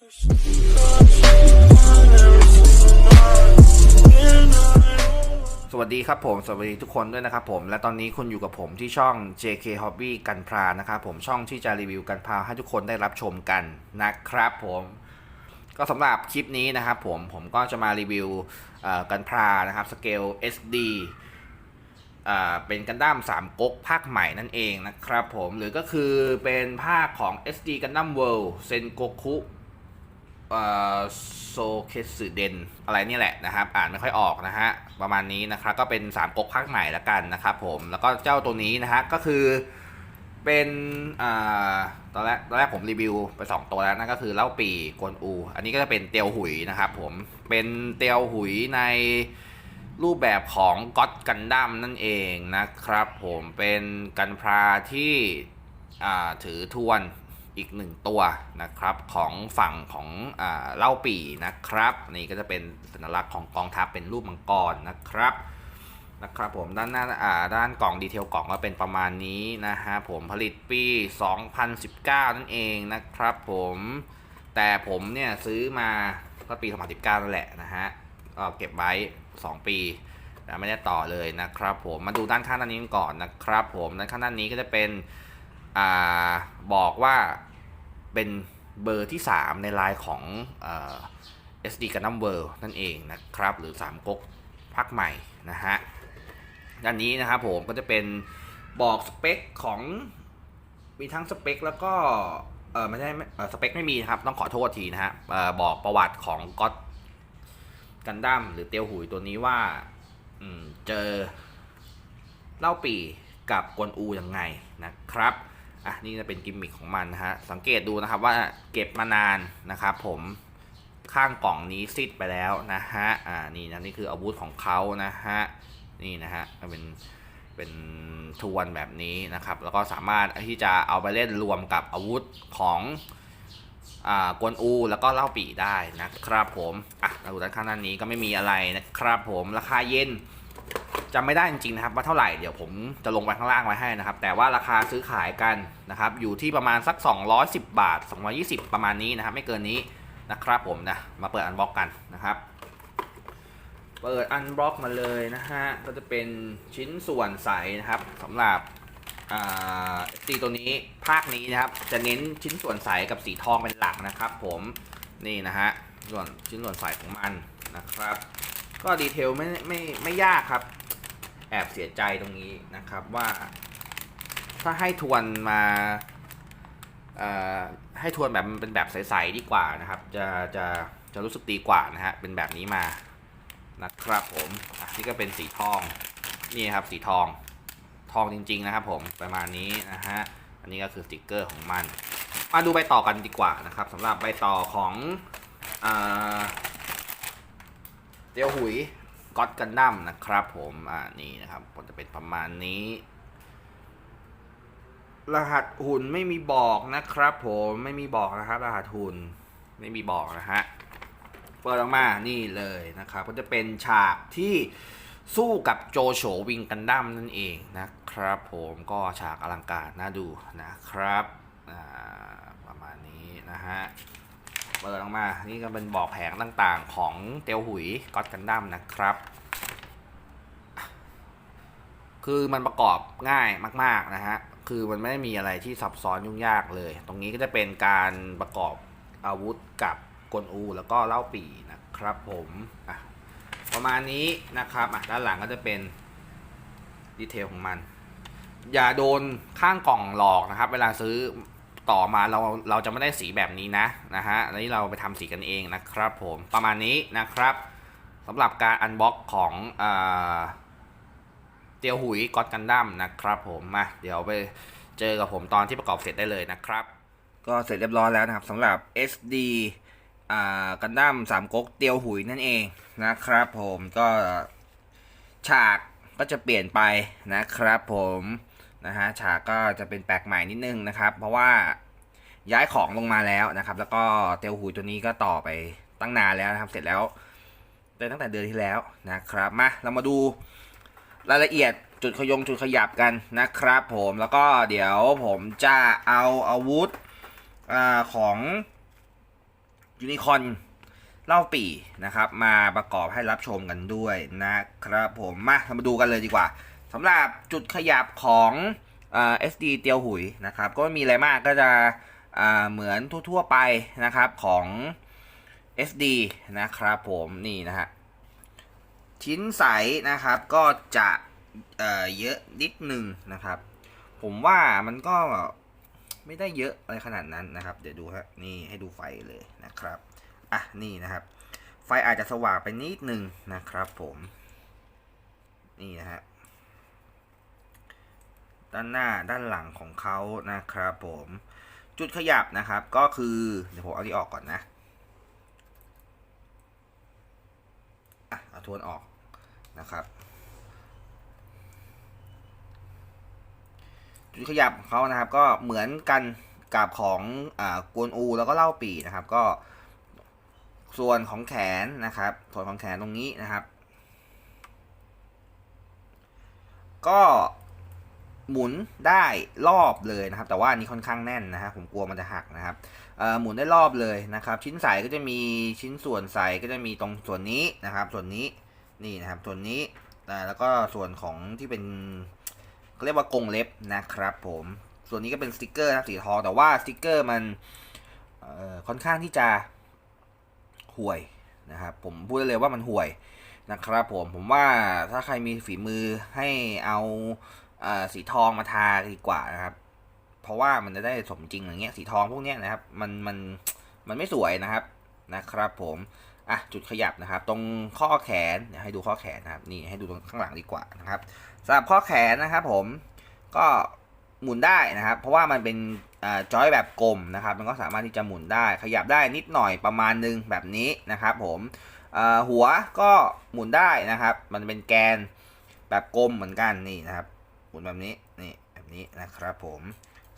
สวัสดีครับผม สวัสดีทุกคนด้วยนะครับผม และตอนนี้คุณอยู่กับผมที่ช่อง JK Hobby กันพรานะครับผมช่องที่จะรีวิวกันพราให้ทุกคนได้รับชมกันนะครับผมก็สำหรับคลิปนี้นะครับผมผมก็จะมารีวิวกันพรานะครับสเกล SD เป็นกันดั้ม3ก๊กภาคใหม่นั่นเองนะครับผมหรือก็คือเป็นภาคของ SD Gundam World Sengoku โซเคสึเดนอะไรนี่แหละนะครับ อ่านไม่ค่อยออกนะฮะ ประมาณนี้นะครับ ก็เป็น3ก๊กภาคใหม่ละกันนะครับผม แล้วก็เจ้าตัวนี้นะฮะ ก็คือเป็นอตอนแรกตอนแรกผมรีวิวไป 2 ตัวแล้วนั่นก็คือเล่าปีกวนอู อันนี้ก็จะเป็นเตียวหุยนะครับผม เป็นเตียวหุยในรูปแบบของก็ d กันดั้มนั่นเองนะครับผม เป็นกันพราที่ถือทวน อีกหนึ่งตัวนะครับของฝั่งของอเล่าปีนะครับนี่ก็จะเป็นสัญลักษณ์ของกองทัพเป็นรูปมังกรนะครับนะครับผมด้านหน้าอ่าด้านกล่องดีเทลกล่องก็เป็นประมาณนี้นะฮะผมผลิตปี 2019 นั่นเองนะครับผมแต่ผมเนี่ยซื้อมาก็ปี 2019 นั่นแหละนะฮะก็เก็บไว้ 2 ปีแต่ไม่ได้ต่อเลยนะครับผมมาดูด้านข้างด้านนี้ก่อนนะครับผมด้านข้างด้านนี้ก็จะเป็นอ่าบอกว่า เป็นเบอร์ที่ 3 ในลน์ของเอ่อ SD Gundam World นั่นเองนะครับ หรือ 3ก๊กภาคใหม่นะฮะด้านนี้นะครับผมก็จะเป็นบอกสเปคของมีทั้งสเปคแล้วก็เออไม่ใช่ไม่เออสเปคไม่มีครับ ต้องขอโทษทีนะฮะบอกประวัติของก็อตกันดั้มหรือเตียวหุยตัวนี้ว่าเจอเล่าปีกับกวนอูยังไงนะครับ อะนี่จะเป็นกิมมิคของมันนะฮะ สังเกตดูนะครับว่าเก็บมานานนะครับผมข้างกล่องนี้ซิดไปแล้วนะฮะ อ่า นี่นะนี่คืออาวุธของเขานะฮะ นี่นะฮะเป็นเป็นทวนแบบนี้นะครับ แล้วก็สามารถที่จะเอาไปเล่นรวมกับอาวุธของอ่ากวนอูแล้วก็เล่าปีได้นะครับผม อะเราดูด้านข้างด้านนี้ก็ไม่มีอะไรนะครับผม ราคาเย็น จำไม่ได้จริงๆนะครับว่าเท่าไหร่เดี๋ยวผมจะลงไปข้างล่างไว้ให้นะครับ แต่ว่าราคาซื้อขายกันนะครับ อยู่ที่ประมาณสัก 210 บาท 220 ประมาณนี้นะครับ ไม่เกินนี้นะครับผมนะมาเปิดอันบล็อกกันนะครับ เปิดอันบล็อกมาเลยนะฮะก็จะเป็นชิ้นส่วนใสนะครับสำหรับตีตัวนี้ภาคนี้นะครับ จะเน้นชิ้นส่วนใสกับสีทองเป็นหลักนะครับ ผมนี่นะฮะส่วนชิ้นส่วนใสของมันนะครับ ก็ดีเทลไม่ไม่ไม่ยากครับ แอบเสียใจตรงนี้นะครับว่า ถ้าให้ทวนมาให้ทวนแบบมันเป็นแบบใสๆดีกว่านะครับ จะจะจะรู้สึกดีกว่านะฮะเป็นแบบนี้มานะครับผมอะนี่ก็เป็นสีทองนี่ครับสีทองทองจริง ๆ นะครับ ผมประมาณนี้นะฮะอันนี้ก็คือสติกเกอร์ของมัน มาดูใบต่อกันดีกว่านะครับสำหรับใบต่อของอ่าเตียวหุย ก็อดกันดั้มนะครับผมอ่านี่นะครับผมจะเป็นประมาณนี้ รหัสหุ่นไม่มีบอกนะครับผมไม่มีบอกนะครับ รหัสหุ่นไม่มีบอกนะฮะเปิดออกมานี่เลยนะครับก็จะเป็นฉากที่สู้กับโจโฉวิงกันดั้มนั่นเองนะครับ ผมก็ฉากอลังการน่าดูนะครับประมาณนี้นะฮะ เปิดออกมา นี่ก็เป็นบอกแผงต่างๆของเตียวหุยก็อดกันดั้มนะครับ คือมันประกอบง่ายมาก ๆ นะฮะ คือมันไม่มีอะไรที่ซับซ้อนยุ่งยากเลย ตรงนี้ก็จะเป็นการประกอบอาวุธกับกลอูแล้วก็เล่าปีนะครับผมประมาณนี้นะครับด้านหลังก็จะเป็นดีเทลของมัน อย่าโดนข้างกล่องหลอกนะครับ เวลาซื้อ ต่อมาเราเราจะไม่ได้สีแบบนี้นะนะฮะอันนี้เราไปทำสีกันเองนะครับผมประมาณนี้นะครับสำหรับการอันบ็อกของเตียวหุยก็อดกันดั้มนะครับ ผมมาเดี๋ยวไปเจอกับผมตอนที่ประกอบเสร็จได้เลยนะครับ ก็เสร็จเรียบร้อยแล้วนะครับสำหรับ SD อ่ากันดั้มสามก๊กเตียวหุยนั่นเองนะครับ ผมก็ฉากก็จะเปลี่ยนไปนะครับผม นะฮะฉากก็จะเป็นแปลกใหม่นิดนึงนะครับ เพราะว่าย้ายของลงมาแล้วนะครับ แล้วก็เตียวหุยตัวนี้ก็ต่อไปตั้งนานแล้วนะครับ เสร็จแล้วเลยตั้งแต่เดือนที่แล้วนะครับ มาเรามาดูรายละเอียดจุดขยงจุดขยับกันนะครับผมแล้วก็เดี๋ยวผมจะเอาอาวุธอของยูนิคอนเล่าปีนะครับ มาประกอบให้รับชมกันด้วยนะครับผมมาเรามาดูกันเลยดีกว่า สำหรับจุดขยับของเอ่อ SD เตียวหุยนะครับ ก็ไม่มีอะไรมากก็จะเหมือนทั่วๆไปนะครับของ SD นะครับผมนี่นะฮะชิ้นใสนะครับก็จะเเยอะนิดนึงนะครับ ผมว่ามันก็ไม่ได้เยอะอะไรขนาดนั้นนะครับ เดี๋ยวดูฮะนี่ให้ดูไฟเลยนะครับอะนี่นะครับ ไฟอาจจะสว่างไปนิดนึงนะครับผม นี่นะฮะ ด้านหน้าด้านหลังของเขานะครับผมจุดขยับนะครับก็คือเดี๋ยวผมเอาที่ออกก่อนนะอะเอาทวนออกนะครับ จุดขยับของเขานะครับก็เหมือนกันกับของอ่ากวนอูแล้วก็เล่าปีนะครับ ก็ส่วนของแขนนะครับ ส่วนของแขนตรงนี้นะครับ ก็ หมุนได้รอบเลยนะครับ แต่ว่านี้ค่อนข้างแน่นนะฮะผมกลัวมันจะหักนะครับเออหมุนได้รอบเลยนะครับ ชิ้นใสก็จะมีชิ้นส่วนใสก็จะมีตรงส่วนนี้นะครับ ส่วนนี้นี่นะครับส่วนนี้แล้วก็ส่วนของที่เป็นเรียกว่ากรงเล็บนะครับ ผมส่วนนี้ก็เป็นสติกเกอร์นะสีทองแต่ว่าสติกเกอร์มันค่อนข้างที่จะห่วยนะครับ ผมพูดได้เลยว่ามันห่วยนะครับผมผมว่าถ้าใครมีฝีมือให้เอา สีทองมาทาดีกว่านะครับ เพราะว่ามันจะได้สมจริงอย่างเงี้ยสีทองพวกเนี้ยนะครับ มันมันมันไม่สวยนะครับนะครับ ผมอะจุดขยับนะครับ ตรงข้อแขนเดี๋ยวให้ดูข้อแขนนะครับ นี่ให้ดูตรงข้างหลังดีกว่านะครับสำหรับข้อแขนนะครับ ผมก็หมุนได้นะครับ เพราะว่ามันเป็นจอยแบบกลมนะครับ มันก็สามารถที่จะหมุนได้ขยับได้นิดหน่อยประมาณนึงแบบนี้นะครับ ผมหัวก็หมุนได้นะครับ มันเป็นแกนแบบกลมเหมือนกันนี่นะครับ หมุนแบบนี้นี่แบบนี้นะครับผม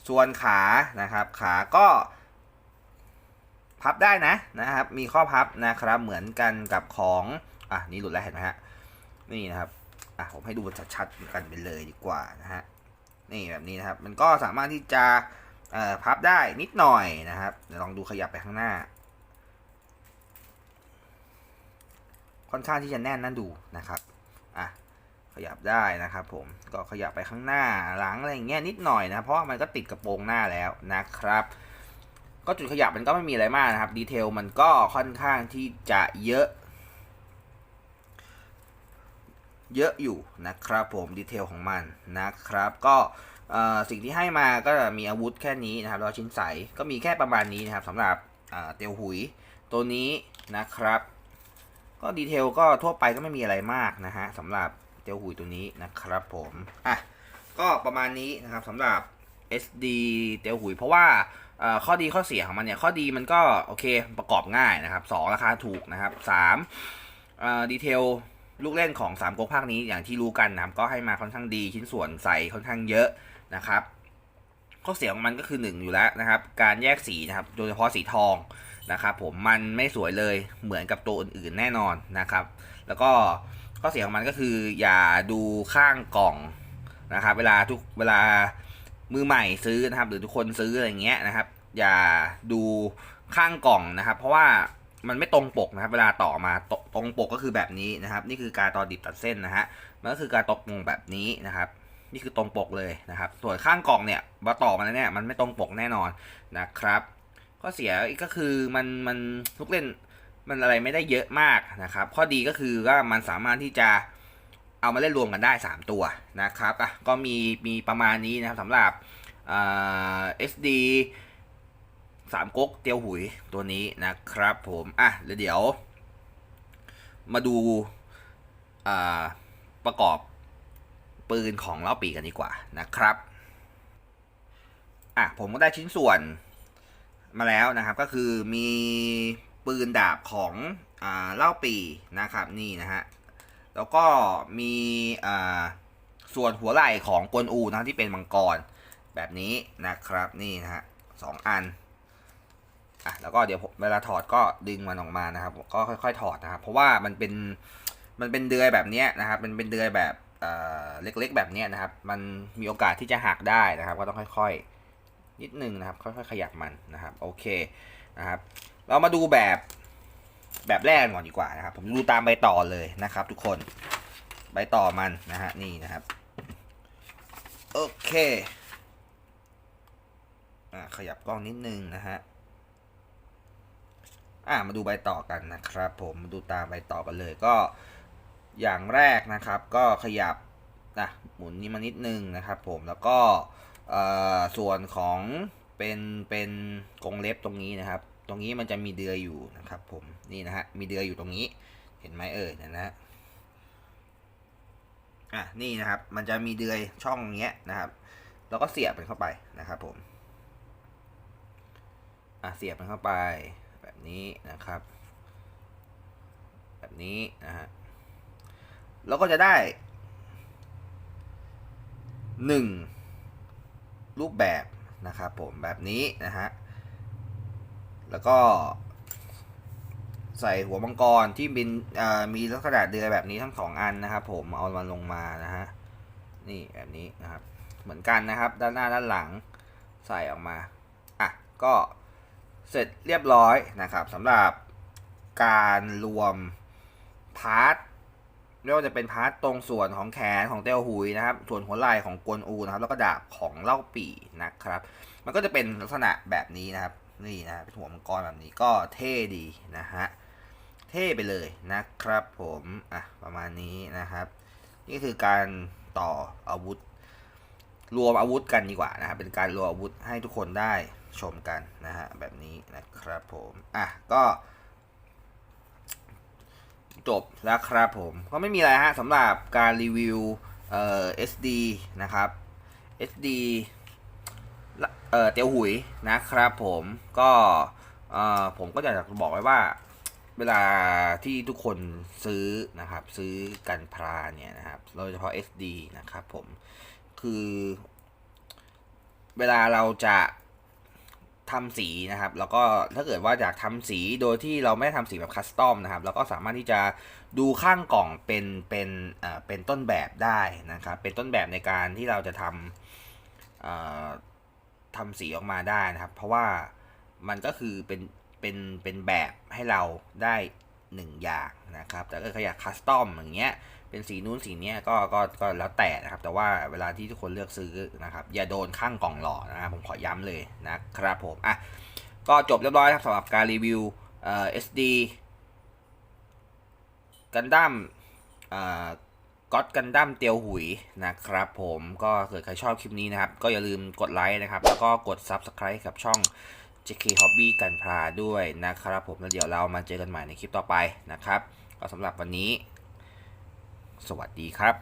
ส่วนขานะครับ ขาก็พับได้นะนะครับ มีข้อพับนะครับเหมือนกันกับของอะนี่หลุดแล้วเห็นไหมฮะนี่นะครับอะผมให้ดูชัดๆกันไปเลยดีกว่านะฮะนี่แบบนี้นะครับ มันก็สามารถที่จะเอ่อพับได้นิดหน่อยนะครับเดี๋ยวลองดูขยับไปข้างหน้า ค่อนข้างที่จะแน่นน่าดูนะครับอะ ขยับได้นะครับผมก็ขยับไปข้างหน้าหลังอะไรอย่างเงี้ยนิดหน่อยนะเพราะมันก็ติดกระโปรงหน้าแล้วนะครับ ก็จุดขยับมันก็ไม่มีอะไรมากนะครับดีเทลมันก็ค่อนข้างที่จะเยอะ เยอะอยู่นะครับผมดีเทลของมันนะครับ ก็สิ่งที่ให้มาก็มีอาวุธแค่นี้นะครับแล้วชิ้นใสก็มีแค่ประมาณนี้นะครับสำหรับเอ่อเตียวหุยตัวนี้นะครับ ก็ดีเทลก็ทั่วไปก็ไม่มีอะไรมากนะฮะสำหรับ เตียวหุยตัวนี้นะครับผมอะก็ประมาณนี้นะครับสำหรับ SD เตียวหุยเพราะว่าข้อดีข้อเสียของมันเนี่ย ข้อดีมันก็โอเคประกอบง่ายนะครับสองราคาถูกนะครับสามดีเทลลูกเล่นของ3ก๊กภาคนี้อย่างที่รู้กันนะครับก็ให้มาค่อนข้างดีชิ้นส่วนใสค่อนข้างเยอะนะครับ ข้อเสียของมันก็คือ 1 อยู่แล้วนะครับ การแยกสีนะครับโดยเฉพาะสีทองนะครับผมมันไม่สวยเลยเหมือนกับตัวอื่นๆแน่นอนนะครับ แล้วก็ ข้อเสียของมันก็คืออย่าดูข้างกล่องนะครับเวลาทุกเวลามือใหม่ซื้อนะครับ หรือทุกคนซื้ออะไรเงี้ยนะครับ อย่าดูข้างกล่องนะครับ เพราะว่ามันไม่ตรงปกนะครับ เวลาต่อมาตตรงปกก็คือแบบนี้นะครับ นี่คือการต่อดิบตัดเส้นนะฮะมันก็คือการตกมุงแบบนี้นะครับ นี่คือตรงปกเลยนะครับ ส่วนข้างกล่องเนี่ยมาต่อมาเนี่ยมันไม่ตรงปกแน่นอนนะครับข้อเสียอีกก็คือมันมันลูกเล่น มันอะไรไม่ได้เยอะมากนะครับ ข้อดีก็คือว่ามันสามารถที่จะเอามาเล่นรวมกันได้ 3 ตัวนะครับอะก็มีมีประมาณนี้นะครับสำหรับอ่า SD สามก๊กเตียวหุยตัวนี้นะครับผมอะแล้วเดี๋ยว มาดูประกอบปืนของเล่าปีกันดีกว่านะครับอะผมก็ได้ชิ้นส่วนมาแล้วนะครับ ก็คือมี ปืนดาบของอ่าเล่าปีนะครับนี่นะฮะแล้วก็มีอ่าส่วนหัวไหล่ของกวนอูนะที่เป็นมังกรแบบนี้นะครับนี่นะฮะสองอันอะแล้วก็เดี๋ยวเวลาถอดก็ดึงมันออกมานะครับ ก็ค่อยๆถอดนะครับ เพราะว่ามันเป็นมันเป็นเดือยแบบนี้นะครับมันเป็นเดือยแบบเล็กๆแบบนี้นะครับ มันมีโอกาสที่จะหักได้นะครับ ก็ต้องค่อยๆ นิดนึงนะครับ ค่อยๆ ขยับมันนะครับ โอเคนะครับ เรามาดูแบบแบบแรกก่อนดีกว่านะครับ ผมดูตามใบต่อเลยนะครับ ทุกคนใบต่อมันนะฮะนี่นะครับโอเคอะขยับกล้องนิดนึงนะฮะอะมาดูใบต่อกันนะครับ ผมมาดูตามใบต่อกันเลยก็อย่างแรกนะครับ ก็ขยับนะหมุนนี้มานิดนึงนะครับ ผมแล้วก็เอ่อส่วนของเป็นเป็นกรงเล็บตรงนี้นะครับ ตรงนี้มันจะมีเดือยอยู่นะครับ ผมนี่นะฮะมีเดือยอยู่ตรงนี้ เห็นไหมเอ่ยเนยนะฮะอะนี่นะครับ มันจะมีเดือยช่องเงี้ยนะครับ แล้วก็เสียบมันเข้าไปนะครับ ผมอะเสียบมันเข้าไปแบบนี้นะครับ แบบนี้นะฮะแล้วก็จะได้หนึ่งรูปแบบนะครับผมแบบนี้นะฮะ แล้วก็ใส่หัวมังกรที่บินมีลักษณะเดือยแบบนี้ทั้งสองอันนะครับ ผมเอามันลงมานะฮะนี่แบบนี้นะครับ เหมือนกันนะครับ ด้านหน้าด้านหลังใส่ออกมาอะก็เสร็จเรียบร้อยนะครับสำหรับการรวมพาร์ทไม่ว่าจะเป็นพาร์ทตรงส่วนของแขนของเต้าหุยนะครับ ส่วนหัวไหล่ของกวนอูนะครับ แล้วก็ดาบของเล่าปี่นะครับ มันก็จะเป็นลักษณะแบบนี้นะครับ นี่นะเป็นหัวมังกรแบบนี้ก็เท่ดีนะฮะเท่ไปเลยนะครับผมอะประมาณนี้นะครับ นี่คือการต่ออาวุธ รวมอาวุธกันดีกว่านะครับเป็นการรวมอาวุธให้ทุกคนได้ชมกันนะฮะแบบนี้นะครับผมอะก็จบแล้วครับผมก็ไม่มีอะไรฮะสำหรับการรีวิวเอ่อ SD นะครับ SD เออเตียวหุยนะครับ ผมก็เออผมก็อยากจะบอกไว้ว่า เวลาที่ทุกคนซื้อนะครับ ซื้อกันพราเนี่ยนะครับโดยเฉพาะ SD นะครับผมคือ เวลาเราจะทำสีนะครับ แล้วก็ถ้าเกิดว่าอยากทำสีโดยที่เราไม่ได้ทำสีแบบคัสตอมนะครับเราก็สามารถที่จะดูข้างกล่องเป็นเป็นเอ่อเป็นต้นแบบได้นะครับ เป็นต้นแบบในการที่เราจะทำเอ่อ ทำสีออกมาได้นะครับ เพราะว่ามันก็คือเป็นเป็นเป็นแบบให้เราได้หนึ่งอย่างนะครับ แต่ก็อยากคัสตอมอย่างเงี้ย เป็นสีนู้นสีเนี้ยก็ก็ก็แล้วแต่นะครับ แต่ว่าเวลาที่ทุกคนเลือกซื้อนะครับ อย่าโดนข้างกล่องหล่อนะครับผมขอย้ำเลยนะครับผม อะ ก็จบเรียบร้อยครับสำหรับการรีวิวเอ่อ SD กันดั้มเอ่อ ก็อดกันดั้มเตียวหุยนะครับผมก็เกิดใครชอบคลิปนี้นะครับ ก็อย่าลืมกดไลค์นะครับ แล้วก็กด Subscribe กับช่อง JK Hobby กันพลาด้วยนะครับผมแล้วเดี๋ยวเรามาเจอกันใหม่ในคลิปต่อไปนะครับ ก็สำหรับวันนี้ สวัสดีครับ